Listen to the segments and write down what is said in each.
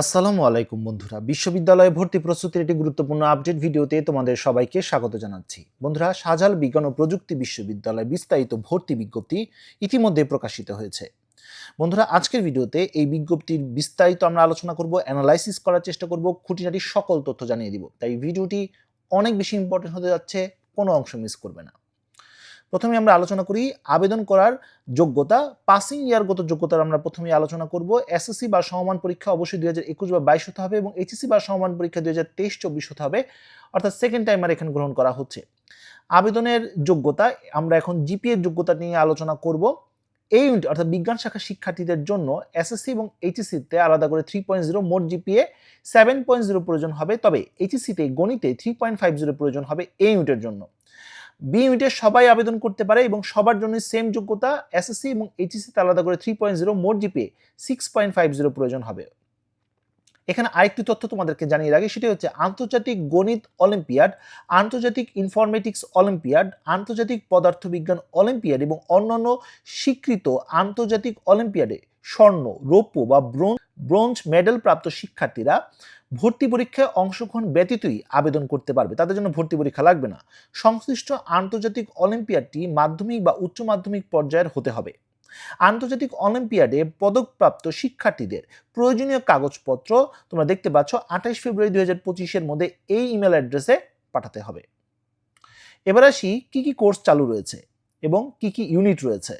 আসসালামু আলাইকুম বন্ধুরা। বিশ্ববিদ্যালয়ে ভর্তি প্রস্তুতির একটি গুরুত্বপূর্ণ আপডেট ভিডিওতে তোমাদের সবাইকে স্বাগত জানাচ্ছি। বন্ধুরা, সাজাল বিজ্ঞান ও প্রযুক্তি বিশ্ববিদ্যালয় বিস্তারিত ভর্তি বিজ্ঞপ্তি ইতিমধ্যে প্রকাশিত হয়েছে। বন্ধুরা, আজকের ভিডিওতে এই বিজ্ঞপ্তির বিস্তারিত আমরা আলোচনা করব, অ্যানালাইসিস করার চেষ্টা করব, খুঁটিনাটি সকল তথ্য জানিয়ে দিব। তাই ভিডিওটি অনেক বেশি ইম্পর্টেন্ট হতে যাচ্ছে, কোনো অংশ মিস করবে না। প্রথমে আমরা আলোচনা করি আবেদন করার যোগ্যতা পাসিং ইয়ারগত যোগ্যতার আমরা প্রথমে আলোচনা করব। এসএসসি বা সমমান পরীক্ষা অবশ্যই দুই হাজার একুশ বা বাইশ হতে হবে এবং এইচএসসি বা সমমান পরীক্ষা দুই হাজার তেইশ, চব্বিশ হতে হবে। অর্থাৎ সেকেন্ড টাইমার এখানে গ্রহণ করা হচ্ছে। আবেদনের যোগ্যতা আমরা এখন জিপিএর যোগ্যতা নিয়ে আলোচনা করব। এই ইউনিট অর্থাৎ বিজ্ঞান শাখা শিক্ষার্থীদের জন্য এসএসসি এবং এইচএসসিতে আলাদা করে থ্রি পয়েন্ট জিরো মোট জিপিএ সেভেন পয়েন্ট জিরো প্রয়োজন হবে। তবে এইচএসসিতে গণিতে থ্রি পয়েন্ট ফাইভ জিরো প্রয়োজন হবে এই ইউনিটের জন্য। বি ইউনিটে সবাই আবেদন করতে পারে এবং সবার জন্য সেম যোগ্যতা এসএসসি এবং এইচএসসিতে আলাদা করে থ্রি পয়েন্ট জিরো মোট GPA six point five zero প্রয়োজন হবে। এখানে আরেকটি তথ্য তোমাদেরকে জানিয়ে রাখি, সেটি হচ্ছে আন্তর্জাতিক গণিত অলিম্পিয়াড, আন্তর্জাতিক ইনফরমেটিক্স অলিম্পিয়াড, আন্তর্জাতিক পদার্থবিজ্ঞান অলিম্পিয়াড এবং অন্যান্য স্বীকৃত আন্তর্জাতিক অলিম্পিয়াডে স্বর্ণ, রৌপ্য বা ব্রোঞ্জ ব্রোঞ্জ মেডেল প্রাপ্ত শিক্ষার্থীরা ভর্তি পরীক্ষায় অংশগ্রহণ ব্যতীতই আবেদন করতে পারবে। তাদের জন্য ভর্তি পরীক্ষা লাগবে না। সংশ্লিষ্ট আন্তর্জাতিক অলিম্পিয়াডটি মাধ্যমিক বা উচ্চ মাধ্যমিক পর্যায়ের হতে হবে। আন্তর্জাতিক অলিম্পিয়াডে পদকপ্রাপ্ত শিক্ষার্থীদের প্রয়োজনীয় কাগজপত্র তোমরা দেখতে পাচ্ছ, আঠাইশ ফেব্রুয়ারি দুই হাজার পঁচিশের মধ্যে এই ইমেল অ্যাড্রেসে পাঠাতে হবে। এবার আসি, কি কি কোর্স চালু রয়েছে এবং কি কি ইউনিট রয়েছে।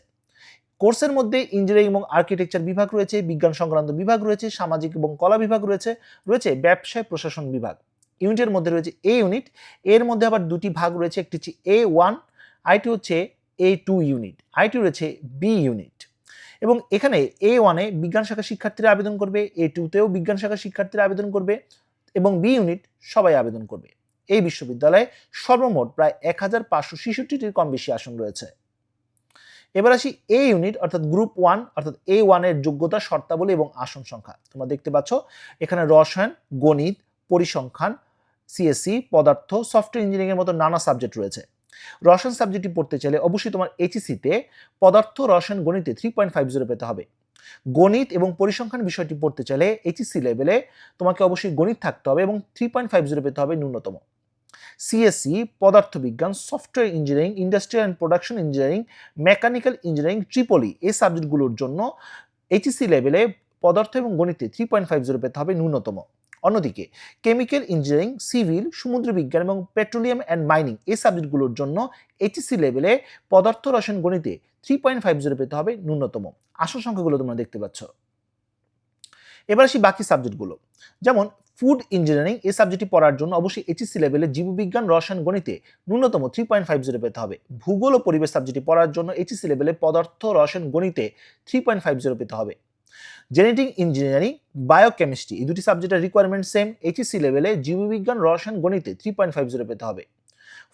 কোর্সের মধ্যে ইঞ্জিনিয়ারিং এবং আর্কিটেকচার বিভাগ রয়েছে, বিজ্ঞান সংক্রান্ত বিভাগ রয়েছে, সামাজিক এবং কলা বিভাগ রয়েছে রয়েছে ব্যবসায় প্রশাসন বিভাগ। ইউনিটের মধ্যে রয়েছে এ ইউনিট এর মধ্যে আবার দুটি ভাগ রয়েছে, একটি হচ্ছে এ ওয়ান আইটি হচ্ছে এ টু ইউনিট আইটি রয়েছে বি ইউনিট এবং এখানে এ ওয়ানে বিজ্ঞান শাখা শিক্ষার্থীরা আবেদন করবে এ টুতেও বিজ্ঞান শাখা শিক্ষার্থীরা আবেদন করবে এবং বি ইউনিট সবাই আবেদন করবে। এই বিশ্ববিদ্যালয়ে সর্বমোট প্রায় এক হাজার পাঁচশো ছেষট্টিটির কম বেশি আসন রয়েছে। এবার আসি এ ইউনিট অর্থাৎ গ্রুপ ওয়ান অর্থাৎ এ ওয়ানের যোগ্যতা, শর্তাবলী এবং আসন সংখ্যা। তোমরা দেখতে পাচ্ছ, এখানে রসায়ন, গণিত, পরিসংখ্যান সিএসসি পদার্থ সফটওয়্যার ইঞ্জিনিয়ারিংয়ের মতো নানা সাবজেক্ট রয়েছে। রসায়ন সাবজেক্টটি পড়তে চাইলে অবশ্যই তোমার এইচএসিতে পদার্থ, রসায়ন, গণিতে থ্রি পয়েন্ট ফাইভ জিরো পেতে হবে। গণিত এবং পরিসংখ্যান বিষয়টি পড়তে চাইলে এইচএসসি লেভেলে তোমাকে অবশ্যই গণিত থাকতে হবে এবং থ্রি পয়েন্ট ফাইভ জিরো পেতে হবে ন্যূনতম। সিএসসি পদার্থবিজ্ঞান software engineering industrial and production engineering mechanical engineering triple E এই সাবজেক্টগুলোর জন্য এইচএসসি লেভেলে পদার্থ এবং গণিতে থ্রি পয়েন্ট ফাইভ জিরো পেতে হবে ন্যূনতম। অন্যদিকে কেমিক্যাল ইঞ্জিনিয়ারিং সিভিল সমুদ্র বিজ্ঞান এবং পেট্রোলিয়াম অ্যান্ড মাইনিং এই সাবজেক্টগুলোর জন্য এইচএসসি লেভেলে পদার্থ, রসায়ন, গণিতে থ্রি পয়েন্ট ফাইভ জিরো পেতে হবে ন্যূনতম। আসল সংখ্যাগুলো তোমরা দেখতে পাচ্ছ। এবার আসি বাকি সাবজেক্টগুলো যেমন ফুড ইঞ্জিনিয়ারিং এই সাবজেক্টটি পড়ার জন্য অবশ্যই এইচএসসি লেভেলে জীববিজ্ঞান রসায়ন, গণিতে ন্যূনতম থ্রি পয়েন্ট ফাইভ জিরো পেতে হবে। ভূগোল ও পরিবেশ সাবজেক্টটি পড়ার জন্য এইচএসসি লেভেলে পদার্থ, রসায়ন, গণিতে থ্রি পয়েন্ট ফাইভ জিরো পেতে হবে। জেনেটিক ইঞ্জিনিয়ারিং বায়োকেমিস্ট্রি এই দুটি সাবজেক্টের রিকোয়ারমেন্ট সেম এইচএসসি লেভেলে জীববিজ্ঞান রসায়ন, গণিতে থ্রি পয়েন্ট ফাইভ জিরো পেতে হবে।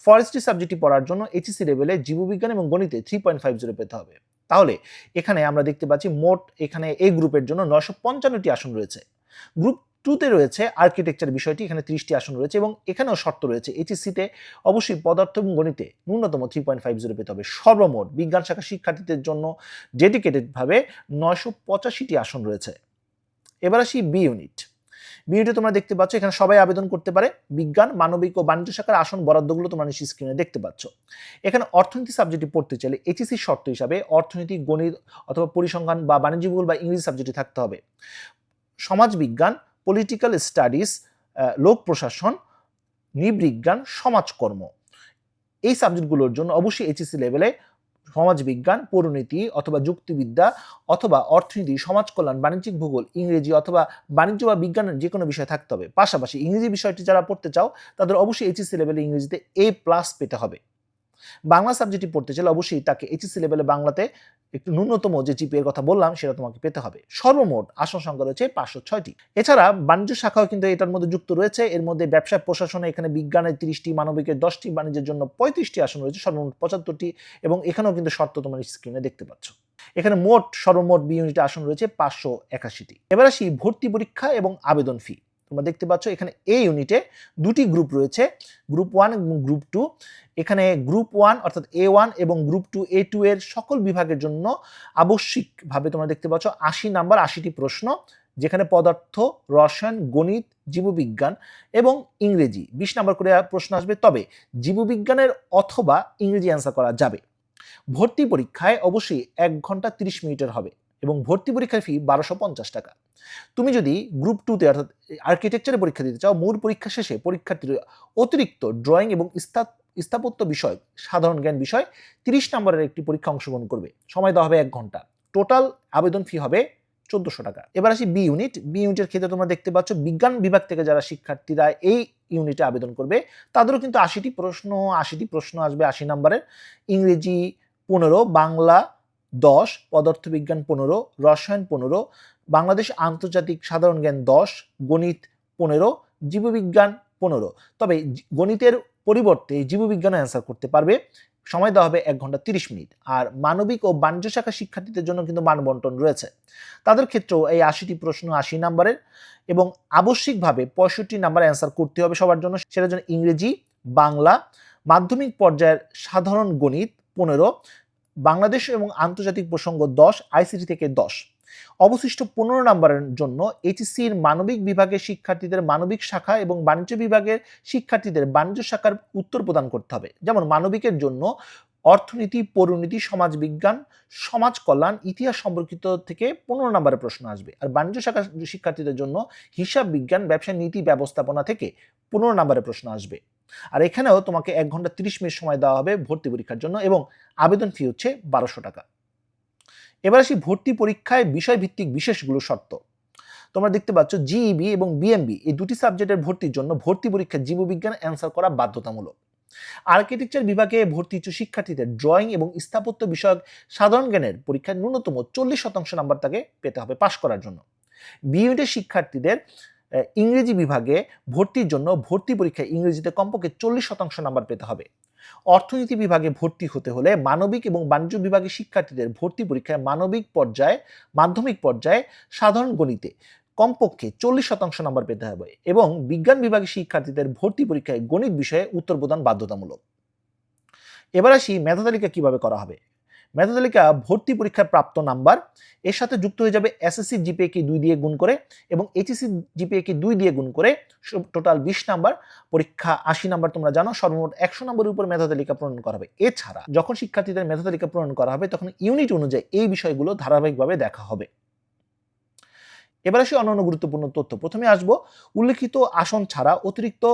ফরেস্ট্রি সাবজেক্টটি পড়ার জন্য এইচএসসি লেভেলে জীববিজ্ঞান এবং গণিতে থ্রি পয়েন্ট ফাইভ জিরো পেতে হবে। তাহলে এখানে আমরা দেখতে পাচ্ছি মোট এখানে এই গ্রুপের জন্য নশো পঞ্চান্নটি আসন রয়েছে। গ্রুপ টুতে রয়েছে আর্কিটেকচার বিষয়টি, এখানে ত্রিশটি আসন রয়েছে এবং এখানেও শর্ত রয়েছে এইচএসসিতে অবশ্যই পদার্থ এবং গণিতে ন্যূনতম থ্রি পয়েন্ট ফাইভ জিরো পেতে হবে। সর্বমোট বিজ্ঞান শাখা শিক্ষার্থীদের জন্য ডেডিকেটেডভাবে নয়শো পঁচাশিটি আসন রয়েছে। এবার আসি বি ইউনিট বি তোমরা দেখতে পাচ্ছ, এখানে সবাই আবেদন করতে পারে। বিজ্ঞান, মানবিক ও বাণিজ্য শাখার আসন বরাদ্দগুলো তোমরা নিশ্চয়ই স্ক্রিনে দেখতে পাচ্ছ। এখানে অর্থনীতি সাবজেক্টটি পড়তে চাইলে এইচএসি শর্ত হিসাবে অর্থনীতি, গণিত অথবা পরিসংখ্যান বা বাণিজ্য ভূগোল বা ইংরেজি সাবজেক্টে থাকতে হবে। সমাজবিজ্ঞান পলিটিক্যাল স্টাডিজ লোক প্রশাসন, নৃবিজ্ঞান, সমাজকর্ম। এই সাবজেক্টগুলোর জন্য অবশ্যই এইচএসসি লেভেলে সমাজবিজ্ঞান পরিণীতি অথবা যুক্তিবিদ্যা অথবা অর্থনীতি সমাজ কল্যাণ বাণিজ্যিক ভূগোল, ইংরেজি অথবা বাণিজ্য বা বিজ্ঞানের যে কোনো বিষয় থাকতে হবে। পাশাপাশি ইংরেজি বিষয়টি যারা পড়তে চাও, তাদের অবশ্যই এইচএসসি লেভেলে ইংরেজিতে এ প্লাস পেতে হবে। বাংলা সাবজেক্টটি পড়তে চাইলে অবশ্যই তাকে এইচএসসি লেভেলে বাংলাতে একটু ন্যূনতম যে জিপি এর কথা বললাম, সেটা তোমাকে পেতে হবে। সর্বমোট আসন সংখ্যা রয়েছে পাঁচশো ছয়টি। এছাড়া বাণিজ্য শাখাও কিন্তু এটার মধ্যে যুক্ত রয়েছে। এর মধ্যে ব্যবসা, প্রশাসনে এখানে বিজ্ঞানের তিরিশটি, মানবিকের দশটি, বাণিজ্যের জন্য পঁয়ত্রিশটি আসন রয়েছে, সর্বমোট পঁচাত্তরটি, এবং এখানেও কিন্তু শর্ত তোমার স্ক্রিনে দেখতে পাচ্ছ। এখানে মোট সর্বমোট বি আসন রয়েছে পাঁচশো একাশিটি। এবার আসি ভর্তি পরীক্ষা এবং আবেদন ফি তোমরা দেখতে পাচ্ছ, এখানে এ ইউনিটে দুটি গ্রুপ রয়েছে গ্রুপ ওয়ান এবং গ্রুপ টু এখানে গ্রুপ ওয়ান অর্থাৎ এ ওয়ান এবং গ্রুপ টু এ টু এর সকল বিভাগের জন্য আবশ্যিকভাবে তোমরা দেখতে পাচ্ছ আশি নাম্বার, আশিটি প্রশ্ন, যেখানে পদার্থ, রসায়ন, গণিত, জীববিজ্ঞান এবং ইংরেজি। বিশ নম্বর করে প্রশ্ন আসবে, তবে জীববিজ্ঞানের অথবা ইংরেজি অ্যান্সার করা যাবে। ভর্তি পরীক্ষায় অবশ্যই এক ঘণ্টা তিরিশ মিনিটের হবে। এবং ভর্তি পরীক্ষার ফি বারোশো পঞ্চাশ টাকা। তুমি যদি গ্রুপ টুতে অর্থাৎ আর্কিটেকচারে পরীক্ষা দিতে চাও, মূল পরীক্ষা শেষে পরীক্ষার্থীর অতিরিক্ত ড্রয়িং এবং স্থাপত্য বিষয়, সাধারণ জ্ঞান বিষয় তিরিশ নম্বরের একটি পরীক্ষা অংশগ্রহণ করবে। সময় দেওয়া হবে এক ঘণ্টা। টোটাল আবেদন ফি হবে চোদ্দশো টাকা। এবার আসি বি ইউনিট বি ইউনিটের ক্ষেত্রে তোমরা দেখতে পাচ্ছ, বিজ্ঞান বিভাগ থেকে যারা শিক্ষার্থীরা এই ইউনিটে আবেদন করবে, তাদেরও কিন্তু আশিটি প্রশ্ন আশিটি প্রশ্ন আসবে আশি নম্বরের। ইংরেজি পনেরো, বাংলা দশ, পদার্থবিজ্ঞান পনেরো, রসায়ন পনেরো, বাংলাদেশ আন্তর্জাতিক সাধারণ জ্ঞান দশ, গণিত পনেরো, জীববিজ্ঞান পনেরো। তবে গণিতের পরিবর্তে জীববিজ্ঞান অ্যান্সার করতে পারবে। সময় দেওয়া হবে এক ঘণ্টা তিরিশ মিনিট। আর মানবিক ও বাণিজ্য শাখা শিক্ষার্থীদের জন্য কিন্তু মানবন্টন রয়েছে। তাদের ক্ষেত্রেও এই আশিটি প্রশ্ন আশি নম্বরের এবং আবশ্যিকভাবে পঁয়ষট্টি নাম্বার অ্যান্সার করতে হবে সবার জন্য। সেটার জন্য ইংরেজি, বাংলা, মাধ্যমিক পর্যায়ের সাধারণ গণিত পনেরো বাংলাদেশ এবং আন্তর্জাতিক প্রসঙ্গ দশ আইসিটি থেকে দশ। অবশিষ্ট পনেরো নম্বরের জন্য এইচএসসির মানবিক বিভাগের শিক্ষার্থীদের মানবিক শাখা এবং বাণিজ্য বিভাগের শিক্ষার্থীদের বাণিজ্য শাখার উত্তর প্রদান করতে হবে। যেমন মানবিকের জন্য অর্থনীতি পরিণীতি সমাজবিজ্ঞান সমাজ কল্যাণ ইতিহাস সম্পর্কিত থেকে পনেরো নম্বরের প্রশ্ন আসবে। আর বাণিজ্য শাখার শিক্ষার্থীদের জন্য হিসাব বিজ্ঞান, ব্যবসা নীতি, ব্যবস্থাপনা থেকে পনেরো নম্বরের প্রশ্ন আসবে। আর এখানেও তোমাকে এক ঘণ্টা তিরিশ মিনিট সময় দেওয়া হবে ভর্তি পরীক্ষার জন্য এবং আবেদন ফি হচ্ছে বারোশো টাকা। এবার আসি ভর্তি পরীক্ষায় বিষয়ভিত্তিক বিশেষগুলো শর্ত। তোমরা দেখতে পাচ্ছ জিইবি এবং বিএমবি এই দুটি সাবজেক্টের ভর্তির জন্য ভর্তি পরীক্ষায় জীববিজ্ঞান অ্যান্সার করা বাধ্যতামূলক। আর্কিটেকচার বিভাগে ভর্তি ইচ্ছুক শিক্ষার্থীদের ড্রয়িং এবং স্থাপত্য বিষয়ক সাধারণ জ্ঞানের পরীক্ষায় ন্যূনতম চল্লিশ শতাংশ নাম্বার তাকে পেতে হবে পাশ করার জন্য। বিইউটের শিক্ষার্থীদের ইংরেজি বিভাগে ভর্তির জন্য ভর্তি পরীক্ষায় ইংরেজিতে কমপক্ষে চল্লিশ শতাংশ নাম্বার পেতে হবে। অর্থনীতি বিভাগে ভর্তি হতে হলে মানবিক এবং বাণিজ্য বিভাগের শিক্ষার্থীদের ভর্তি পরীক্ষায় মানবিক পর্যায়ে, মাধ্যমিক পর্যায়ে, সাধারণ গণিতে কমপক্ষে চল্লিশ শতাংশ নাম্বার পেতে হবে এবং বিজ্ঞান বিভাগের শিক্ষার্থীদের ভর্তি পরীক্ষায় গণিত বিষয়ে উত্তর প্রদান বাধ্যতামূলক। এবার আসি মেধা তালিকা কীভাবে করা হবে? মেধা তালিকা ভর্তি পরীক্ষায় প্রাপ্ত নাম্বার, এর সাথে যুক্ত হয়ে যাবে এসএসসি জিপিএ কে দুই দিয়ে গুণ করে এবং এইচএসসি জিপিএ কে দুই দিয়ে গুণ করে টোটাল বিশ নাম্বার, পরীক্ষা আশি নাম্বার তোমরা জানো, সর্বমোট একশো নম্বরের উপর মেধা তালিকা প্রণয়ন করা হবে। এছাড়া যখন শিক্ষার্থীদের মেধা তালিকা প্রণয়ন করা হবে, তখন ইউনিট অনুযায়ী এই বিষয়গুলো ধারাবাহিকভাবে দেখা হবে। এবার আসি অন্যান্য গুরুত্বপূর্ণ তথ্য। প্রথমে আসব, উল্লেখিত আসন ছাড়া অতিরিক্ত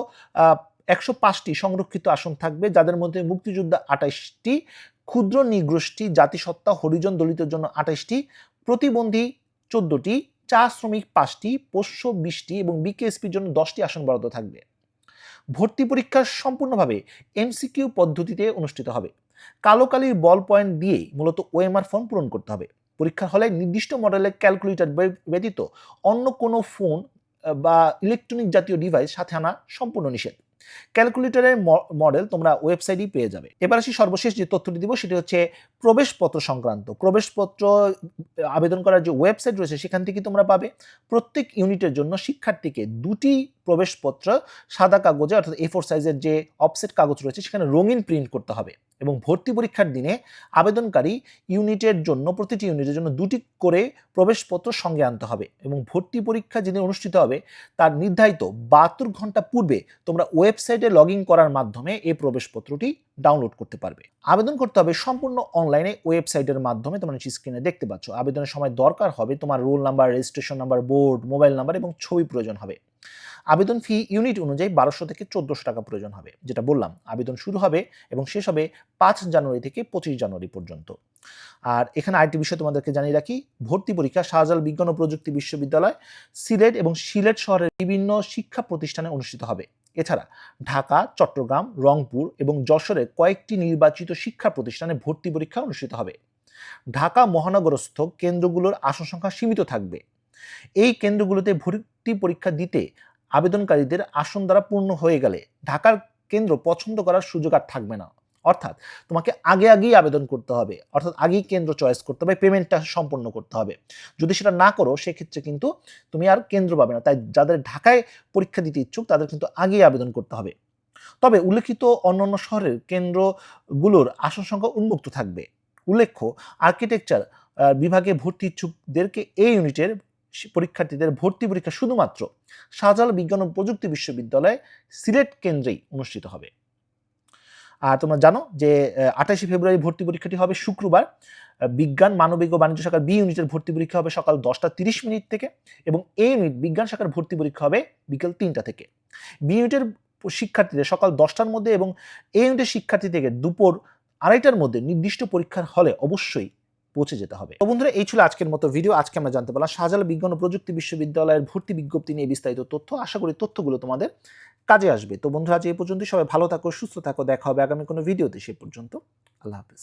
একশো পাঁচটি সংরক্ষিত আসন থাকবে, যাদের মধ্যে মুক্তিযোদ্ধা আঠাইশটি ক্ষুদ্র নিগোষ্ঠী জাতিসত্তা হরিজন দলিতের জন্য আঠাইশটি প্রতিবন্ধী চোদ্দটি, চা শ্রমিক পাঁচটি, পোষ্য বিশটি এবং বিকেএসপির জন্য দশটি আসন বরাদ্দ থাকবে। ভর্তি পরীক্ষা সম্পূর্ণভাবে এমসিকিউ পদ্ধতিতে অনুষ্ঠিত হবে। কালো কালির বল পয়েন্ট দিয়ে মূলত ওএমআর ফর্ম পূরণ করতে হবে। পরীক্ষার হলে নির্দিষ্ট মডেলের ক্যালকুলেটর ব্যতীত অন্য কোনো ফোন বা ইলেকট্রনিক জাতীয় ডিভাইস সাথে আনা সম্পূর্ণ নিষেধ। ক্যালকুলেটরের মডেল তোমরা ওয়েবসাইটেই পেয়ে যাবে। এবার আসি সর্বশেষ যে তথ্যটি দিব সেটি হচ্ছে প্রবেশপত্র সংক্রান্ত, প্রবেশপত্র আবেদন করার যে ওয়েবসাইট রয়েছে, সেখান থেকে তোমরা পাবে প্রত্যেক ইউনিটের জন্য শিক্ষার্থীকে দুটি প্রবেশপত্র, সাদা কাগজে, অর্থাৎ এ ফোর সাইজের যে অফসেট কাগজ রয়েছে, সেখানে রঙিন প্রিন্ট করতে হবে এবং ভর্তি পরীক্ষার দিনে আবেদনকারী ইউনিটের জন্য, প্রতিটি ইউনিটের জন্য দুটি করে প্রবেশপত্র সঙ্গে আনতে হবে এবং ভর্তি পরীক্ষা যেদিন অনুষ্ঠিত হবে, তার নির্ধারিত বাহাত্তর ঘণ্টা পূর্বে তোমরা ওয়েবসাইটে লগ করার মাধ্যমে এই প্রবেশপত্রটি ডাউনলোড করতে পারবে। আবেদন করতে হবে সম্পূর্ণ অনলাইনে ওয়েবসাইটের মাধ্যমে, তোমরা নিচে স্ক্রিনে দেখতে পাচ্ছ। আবেদনের সময় দরকার হবে তোমার roll number registration number board mobile number এবং ছবি প্রয়োজন হবে। আবেদন ফি ইউনিট অনুযায়ী বারোশো থেকে চোদ্দোশো টাকা প্রয়োজন হবে, যেটা বললাম। আবেদন শুরু হবে এবং শেষ হবে পাঁচ জানুয়ারি থেকে পঁচিশ জানুয়ারি পর্যন্ত। আর এখানে আরেকটি বিষয় তোমাদেরকে জানিয়ে রাখি, ভর্তি পরীক্ষা শাহজাল বিজ্ঞান ও প্রযুক্তি বিশ্ববিদ্যালয়, সিলেট এবং সিলেট শহরের বিভিন্ন শিক্ষা প্রতিষ্ঠানে অনুষ্ঠিত হবে। এছাড়া ঢাকা, চট্টগ্রাম, রংপুর এবং যশোরে কয়েকটি নির্বাচিত শিক্ষা প্রতিষ্ঠানে ভর্তি পরীক্ষা অনুষ্ঠিত হবে। ঢাকা মহানগরস্থ কেন্দ্রগুলোর আসন সংখ্যা সীমিত থাকবে। এই কেন্দ্রগুলোতে ভর্তি পরীক্ষা দিতে আবেদনকারীদের আসন দ্বারা পূর্ণ হয়ে গেলে ঢাকার কেন্দ্র পছন্দ করার সুযোগ আর থাকবে না। অর্থাৎ তোমাকে আগে আগেই আবেদন করতে হবে, অর্থাৎ আগেই কেন্দ্র চয়েস করতে হবে পেমেন্টটা সম্পন্ন করতে হবে। যদি সেটা না করো, সেক্ষেত্রে কিন্তু তুমি আর কেন্দ্র পাবে না। তাই যাদের ঢাকায় পরীক্ষা দিতে ইচ্ছুক, তাদের কিন্তু আগেই আবেদন করতে হবে। তবে উল্লেখিত অন্যান্য শহরের কেন্দ্রগুলোর আসন সংখ্যা উন্মুক্ত থাকবে। উল্লেখ্য আর্কিটেকচার বিভাগে ভর্তি ইচ্ছুকদেরকে এই ইউনিটের পরীক্ষার্থীদের ভর্তি পরীক্ষা শুধুমাত্র শাহজালাল বিজ্ঞান ও প্রযুক্তি বিশ্ববিদ্যালয় সিলেট কেন্দ্রেই অনুষ্ঠিত হবে। আর তোমরা জানো যে আঠাশে ফেব্রুয়ারি ভর্তি পরীক্ষাটি হবে শুক্রবার। বিজ্ঞান, মানবিক ও বাণিজ্য শাখার বি ইউনিটের ভর্তি পরীক্ষা হবে সকাল দশটা তিরিশ মিনিট থেকে এবং এ ইউনিট বিজ্ঞান শাখার ভর্তি পরীক্ষা হবে বিকেল তিনটা থেকে। বি ইউনিটের শিক্ষার্থীদের সকাল দশটার মধ্যে এবং এ ইউনিটের শিক্ষার্থী থেকে দুপুর আড়াইটার মধ্যে নির্দিষ্ট পরীক্ষার হলে অবশ্যই পৌঁছে যেতে হবে। তো বন্ধুরা, এই ছিল আজকের মতো ভিডিও আজকে আমরা জানতে পারলাম শাহজালাল বিজ্ঞান ও প্রযুক্তি বিশ্ববিদ্যালয়ের ভর্তি বিজ্ঞপ্তি নিয়ে বিস্তারিত তথ্য। আশা করি তথ্যগুলো তোমাদের কাজে আসবে। তো বন্ধুরা, আজ এই পর্যন্ত সবাই ভালো থাকো, সুস্থ থাকো। দেখা হবে আগামী কোনো ভিডিওতে সে পর্যন্ত। আল্লাহ হাফেজ।